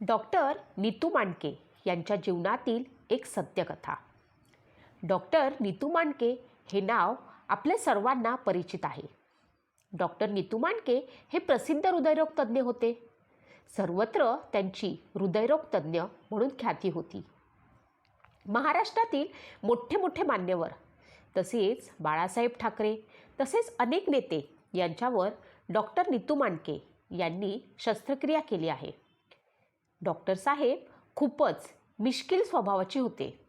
Doctor Neetu Mandke यांच्या जीवनातील एक सत्यकथा. डॉक्टर नीतू मांडके हे नाव आपल्या सर्वांना परिचित आहे. डॉक्टर नीतू मांडके हे प्रसिद्ध हृदयरोग तज्ज्ञ होते. सर्वत्र त्यांची हृदयरोग तज्ज्ञ म्हणून ख्याती होती. महाराष्ट्रातील मोठे मोठे मान्यवर तसेच बाळासाहेब ठाकरे तसेच अनेक नेते यांच्यावर डॉक्टर नीतू मांडके यांनी शस्त्रक्रिया केली आहे. डॉक्टर साहेब खूपच मिश्किल स्वभावाचे होते.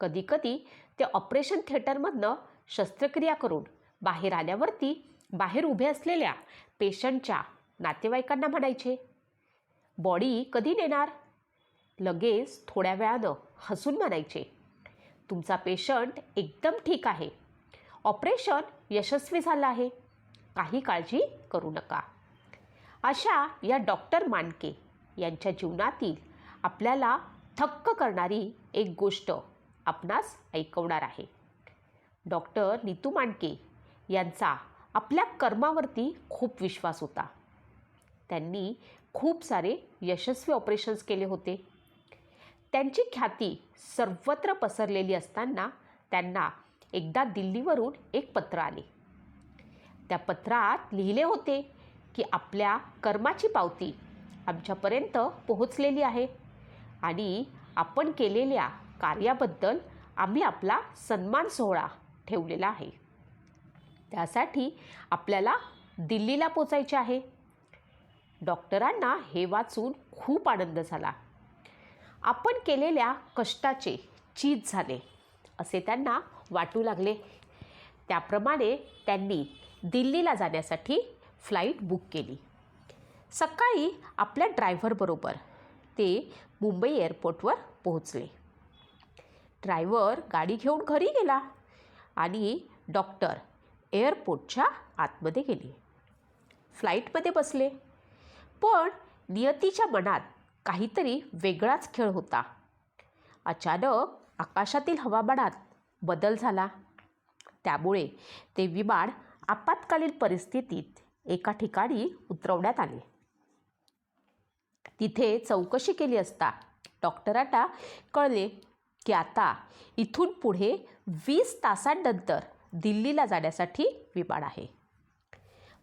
कधीकधी ते ऑपरेशन थिएटरमधनं शस्त्रक्रिया करून बाहेर आल्यावरती बाहेर उभे असलेल्या पेशंटच्या नातेवाईकांना म्हणायचे बॉडी कधी नेणार? लगेच थोड्या वेळानं हसून म्हणायचे तुमचा पेशंट एकदम ठीक आहे. ऑपरेशन यशस्वी झालं आहे. काही काळजी करू नका. अशा या डॉक्टर मानके यांच्या जीवनातील आपल्याला थक्क करणारी एक गोष्ट आपणास ऐकवणार आहे. डॉक्टर नीतू मांडके यांचा आपल्या कर्मावरती खूप विश्वास होता. त्यांनी खूप सारे यशस्वी ऑपरेशन्स केले होते. त्यांची ख्याती सर्वत्र पसरलेली असताना त्यांना एकदा दिल्लीवरून एक पत्र आले. त्या पत्रात लिहिले होते की आपल्या कर्माची पावती आमच्यापर्यंत पोहोचलेली आहे. आणि आपण केलेल्या कार्याबद्दल आम्ही आपला सन्मान सोहळा ठेवलेला आहे. त्यासाठी आपल्याला दिल्लीला पोचायचे आहे. डॉक्टरांना हे वाचून खूप आनंद झाला. आपण केलेल्या कष्टाचे चीज झाले असे त्यांना वाटू लागले. त्याप्रमाणे त्यांनी दिल्लीला जाण्यासाठी फ्लाईट बुक केली. सकाळी आपल्या ड्रायव्हरबरोबर ते मुंबई एअरपोर्टवर पोहोचले. ड्रायव्हर गाडी घेऊन घरी गेला आणि डॉक्टर एअरपोर्टच्या आतमध्ये गेले. फ्लाईटमध्ये बसले. पण नियतीच्या मनात काहीतरी वेगळाच खेळ होता. अचानक आकाशातील हवामानात बदल झाला. त्यामुळे ते विमान आपत्कालीन परिस्थितीत एका ठिकाणी उतरवण्यात आले. तिथे चौकशी केली असता. डॉक्टरांना कळले की आता इथून पुढे वीस तासांनंतर दिल्लीला जाण्यासाठी विमान आहे.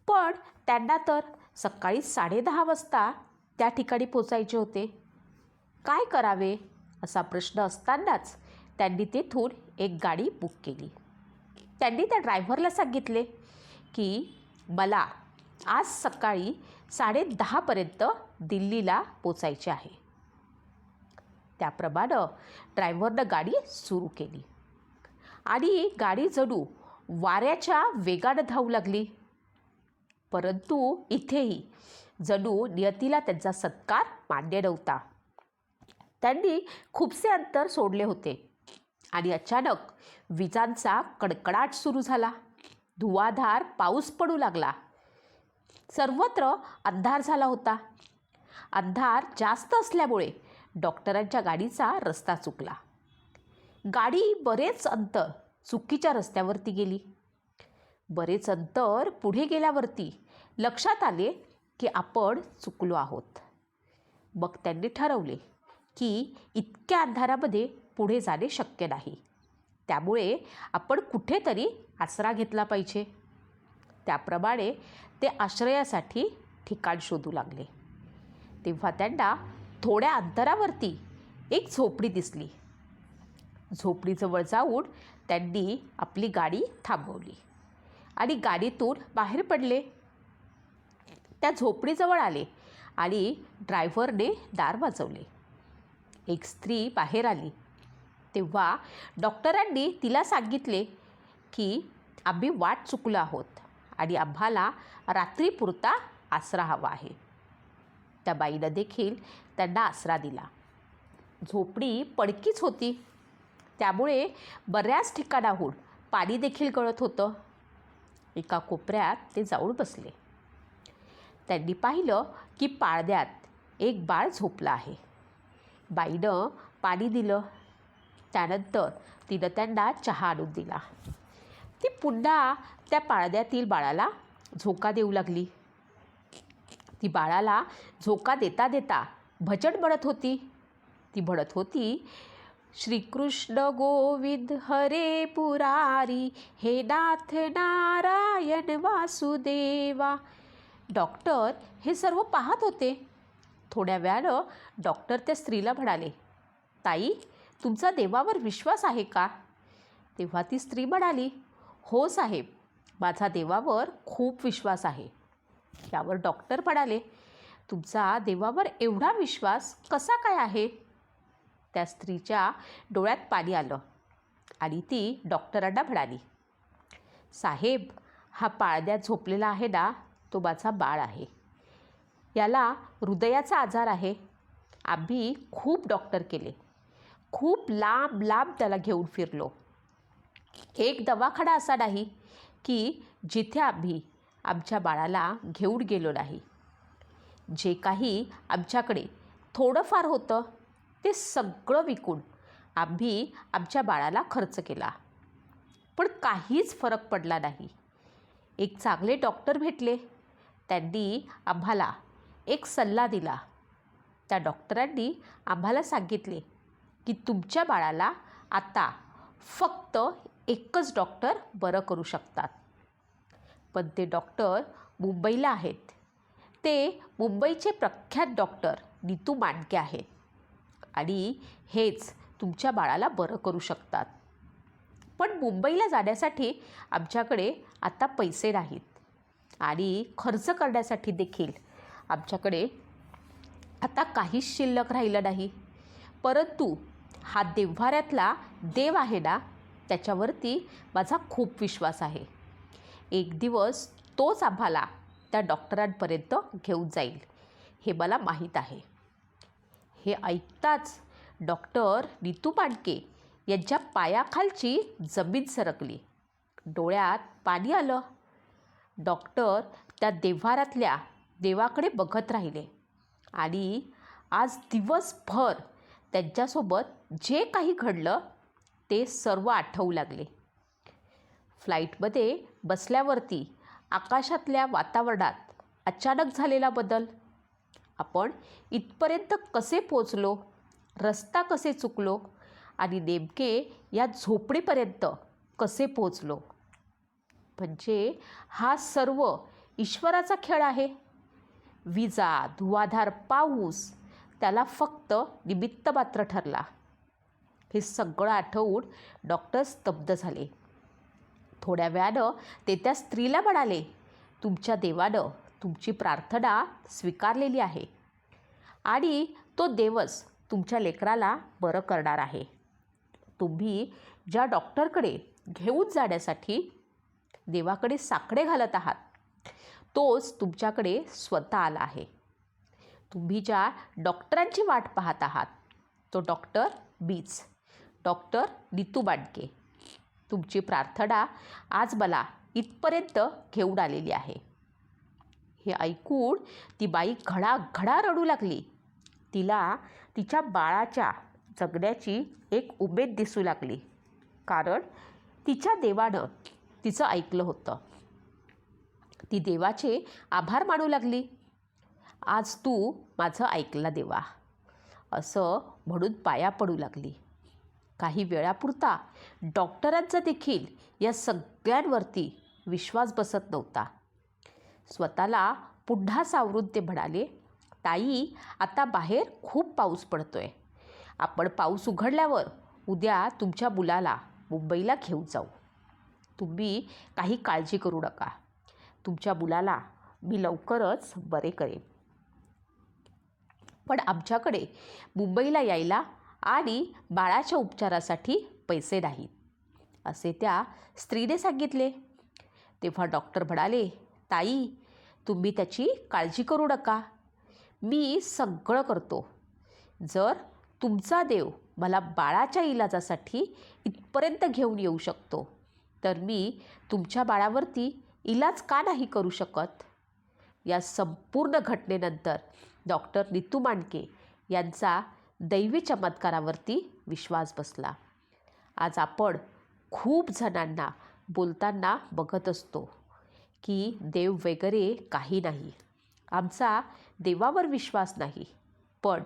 पण त्यांना तर सकाळी साडेदहा वाजता त्या ठिकाणी पोचायचे होते. काय करावे असा प्रश्न असतानाच त्यांनी तेथून एक गाडी बुक केली. त्यांनी त्या ड्रायव्हरला सांगितले की मला आज सकाळी साडेदहापर्यंत दिल्लीला पोचायचे आहे. त्याप्रमाणे ड्रायव्हरनं गाडी सुरू केली. आणि गाडी जणू वाऱ्याच्या वेगानं धावू लागली. परंतु इथेही जणू नियतीला त्यांचा सत्कार मान्य नव्हता. त्यांनी खूपसे अंतर सोडले होते आणि अचानक विजांचा कडकडाट सुरू झाला. धुवाधार पाऊस पडू लागला. सर्वत्र अंधार झाला होता. अंधार जास्त असल्यामुळे डॉक्टरांच्या गाडीचा रस्ता चुकला. गाडी बरेच अंतर चुकीच्या रस्त्यावरती गेली. बरेच अंतर पुढे गेल्यावरती लक्षात आले की आपण चुकलो आहोत. मग त्यांनी ठरवले की इतक्या अंधारामध्ये पुढे जाणे शक्य नाही. त्यामुळे आपण कुठेतरी आसरा घेतला पाहिजे. त्याप्रमाणे ते आश्रयासाठी ठिकाण शोधू लागले. तेव्हा त्यांना थोड्या अंतरावरती एक झोपडी दिसली. झोपडीजवळ जाऊन त्यांनी आपली गाडी थांबवली आणि गाडीतून बाहेर पडले. त्या झोपडीजवळ आले आणि ड्रायव्हरने दार वाजवले. एक स्त्री बाहेर आली. तेव्हा डॉक्टरांनी तिला सांगितले की आम्ही वाट चुकलो आहोत. आणि आम्हाला रात्रीपुरता आसरा हवा आहे. त्या बाईनं देखील त्यांना आसरा दिला. झोपडी पडकीच होती. त्यामुळे बऱ्याच ठिकाणाहून पाणी देखील गळत होतं. एका कोपऱ्यात ते जाऊन बसले. त्यांनी पाहिलं की पाळद्यात एक बाळ झोपलं आहे. बाईनं पाणी दिलं. त्यानंतर तिनं त्यांना चहा आणून दिला. ती पुन्हा त्या पाळद्यातील बाळाला झोका देऊ लागली. ती बाळाला झोका देता देता भजन म्हणत होती. ती म्हणत होती श्रीकृष्ण गोविंद हरे पुरारी हे नाथ नारायण वासुदेवा. डॉक्टर हे सर्व पाहत होते. थोड्या वेळानं डॉक्टर त्या स्त्रीला म्हणाले ताई तुमचा देवावर विश्वास आहे का? तेव्हा ती स्त्री म्हणाली हो साहेब माझा देवावर खूप विश्वास आहे. यावर डॉक्टर म्हणाले तुमचा देवावर एवढा विश्वास कसा काय आहे? त्या स्त्रीच्या डोळ्यात पाणी आलं आणि ती डॉक्टरांना म्हणाली साहेब हा पाळद्यात झोपलेला आहे ना तो माझा बाळ आहे. याला हृदयाचा आजार आहे. आम्ही खूप डॉक्टर केले. खूप लांब लांब त्याला घेऊन फिरलो. एक दवाखाना असा नाही की जिथे आम्ही आमच्या बाळाला घेऊन गेलो नाही. जे काही आमच्याकडे थोडंफार होतं ते सगळं विकून आम्ही आमच्या बाळाला खर्च केला. पण काहीच फरक पडला नाही. एक चांगले डॉक्टर भेटले. त्यांनी आम्हाला एक सल्ला दिला. त्या डॉक्टरांनी आम्हाला सांगितले की तुमच्या बाळाला आता फक्त एकच डॉक्टर बरं करू शकतात. पण ते डॉक्टर मुंबईला आहेत. ते मुंबईचे प्रख्यात डॉक्टर नीतू मांडके आहेत. आणि हेच तुमच्या बाळाला बरं करू शकतात. पण मुंबईला जाण्यासाठी आमच्याकडे आता पैसे नाहीत. आणि खर्च करण्यासाठी देखील आमच्याकडे आता काहीच शिल्लक राहिलं नाही. परंतु हा देव्हाऱ्यातला देव आहे ना त्याच्यावरती माझा खूप विश्वास आहे. एक दिवस तोच आम्हाला त्या डॉक्टरांपर्यंत घेऊन जाईल हे मला माहीत आहे. हे ऐकताच डॉक्टर नीतू पांडके यांच्या पायाखालची जमीन सरकली. डोळ्यात पाणी आलं. डॉक्टर त्या देव्हारातल्या देवाकडे बघत राहिले आणि आज दिवसभर त्यांच्यासोबत जे काही घडलं ते सर्व आठवू लागले. फ्लाईटमध्ये बसल्यावरती आकाशातल्या वातावरणात अचानक झालेला बदल. आपण इथपर्यंत कसे पोचलो रस्ता कसे चुकलो? आणि नेमके या झोपडीपर्यंत कसे पोचलो म्हणजे हा सर्व ईश्वराचा खेळ आहे. विजा धुवाधार पाऊस त्याला फक्त निमित्त मात्र ठरला. हे सगळं आठवून डॉक्टर स्तब्ध झाले. थोड्या वेळानं ते त्या स्त्रीला म्हणाले तुमच्या देवानं तुमची प्रार्थना स्वीकारलेली आहे आणि तो देवच तुमच्या लेकराला बरं करणार आहे. तुम्ही ज्या डॉक्टरकडे घेऊन जाण्यासाठी देवाकडे साकडे घालत आहात तोच तुमच्याकडे स्वतः आला आहे. तुम्ही ज्या डॉक्टरांची वाट पाहत आहात तो डॉक्टर बीच डॉक्टर नितू बांडके. तुमची प्रार्थना आज मला इथपर्यंत घेऊन आलेली आहे. हे ऐकून ती बाई घडा घडा रडू लागली. तिला तिच्या बाळाच्या जगण्याची एक उमेद दिसू लागली. कारण तिच्या देवानं तिचं ऐकलं होतं. ती देवाचे आभार मानू लागली. आज तू माझं ऐकला देवा. असं म्हणून पाया पडू लागली. काही वेळापुरता डॉक्टरांचा देखील या सगळ्यांवरती विश्वास बसत नव्हता. स्वतःला पुन्हा सावरून ते म्हणाले ताई आता बाहेर खूप पाऊस पडतोय. आपण पाऊस उघडल्यावर उद्या तुमच्या मुलाला मुंबईला घेऊन जाऊ. तुम्ही काही काळजी करू नका. तुमच्या मुलाला मी लवकरच बरे करेन. पण आमच्याकडे मुंबईला यायला आणि बाळाच्या उपचारासाठी पैसे नाहीत. असे त्या स्त्रीने सांगितले. तेव्हा डॉक्टर म्हणाले ताई तुम्ही त्याची काळजी करू नका. मी सगळं करतो. जर तुमचा देव मला बाळाच्या इलाजासाठी इथपर्यंत घेऊन येऊ शकतो तर मी तुमच्या बाळावरती इलाज का नाही करू शकत? या संपूर्ण घटनेनंतर डॉक्टर नीतू मांडके यांचा दैवी चमत्कारावरती विश्वास बसला. आज आपण खूप जणांना बोलताना बघत असतो की देव वगैरे काही नाही. आमचा देवावर विश्वास नाही. पण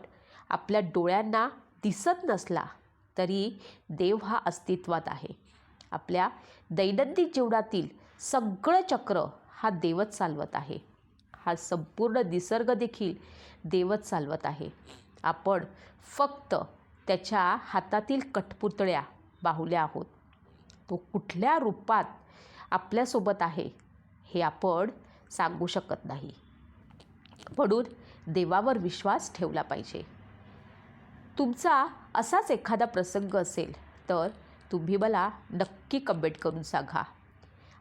आपल्या डोळ्यांना दिसत नसला तरी देव हा अस्तित्वात आहे. आपल्या दैनंदिन जीवनातील सगळं चक्र हा देवच चालवत आहे. हा संपूर्ण निसर्ग देखील देवच चालवत आहे. आपण फक्त त्याच्या हातातील कठपुतळ्या बाहुल्या आहोत. तो कुठल्या रूपात आपल्यासोबत आहे हे आपण सांगू शकत नाही. म्हणून देवावर विश्वास ठेवला पाहिजे. तुमचा असाच एखादा प्रसंग असेल तर तुम्ही मला नक्की कमेंट करून सांगा.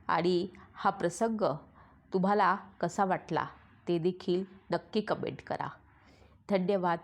आणि हा प्रसंग तुम्हाला कसा वाटला ते देखील नक्की कमेंट करा. धन्यवाद.